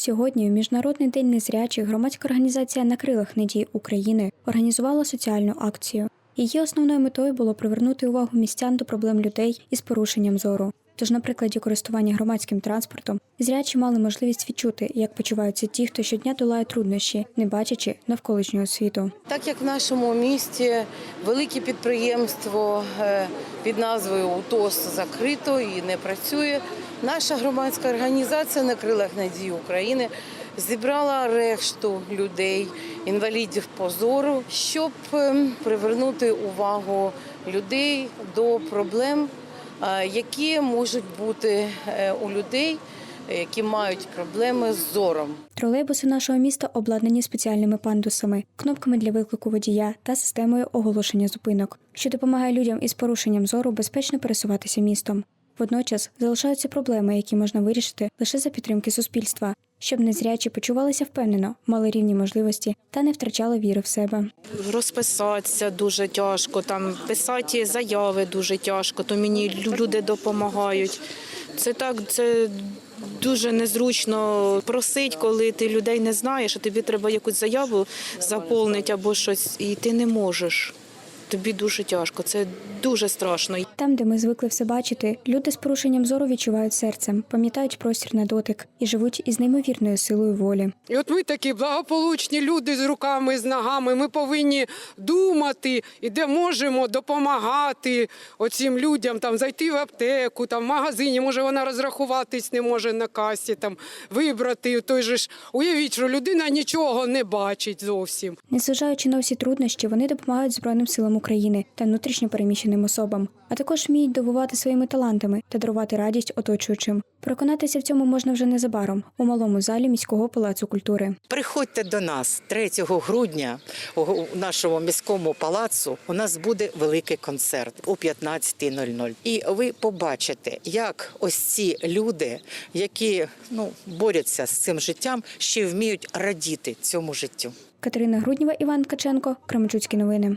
Сьогодні, у Міжнародний день незрячих, громадська організація на крилах надії України організувала соціальну акцію. Її основною метою було привернути увагу містян до проблем людей із порушенням зору. Тож, на прикладі користування громадським транспортом, зрячі мали можливість відчути, як почуваються ті, хто щодня долає труднощі, не бачачи навколишнього світу. Так як в нашому місті велике підприємство е, під назвою УТОС закрито і не працює, наша громадська організація на крилах надії України зібрала решту людей, інвалідів по зору, щоб е, привернути увагу людей до проблем, е, які можуть бути е, у людей, які мають проблеми з зором. Тролейбуси нашого міста обладнані спеціальними пандусами, кнопками для виклику водія та системою оголошення зупинок, що допомагає людям із порушенням зору безпечно пересуватися містом. Водночас залишаються проблеми, які можна вирішити лише за підтримки суспільства, щоб незрячі почувалися впевнено, мали рівні можливості та не втрачали віри в себе. розписатися дуже тяжко, там писати заяви дуже тяжко, то мені люди допомагають. Це так, це дуже незручно просить, коли ти людей не знаєш, а тобі треба якусь заяву заповнити або щось, і ти не можеш. Тобі дуже тяжко, це дуже страшно. Там, де ми звикли все бачити, люди з порушенням зору відчувають серцем, пам'ятають простір на дотик і живуть із неймовірною силою волі. І от ми такі благополучні люди з руками, з ногами. Ми повинні думати і де можемо допомагати оцим людям, там зайти в аптеку, там в магазині. Може вона розрахуватись не може на касі, там вибрати той же ж. Уявіть, що людина нічого не бачить зовсім. Незважаючи на всі труднощі, вони допомагають Збройним силам України та внутрішньо переміщеним особам, а також вміють дивувати своїми талантами та дарувати радість оточуючим. Переконатися в цьому можна вже незабаром у малому залі міського палацу культури. Приходьте до нас 3 грудня у нашому міському палацу. У нас буде великий концерт о 15.00. І ви побачите, як ось ці люди, які ну борються з цим життям, ще вміють радіти цьому життю. Катерина Грудніва, Іван Ткаченко, Кременчуцькі новини.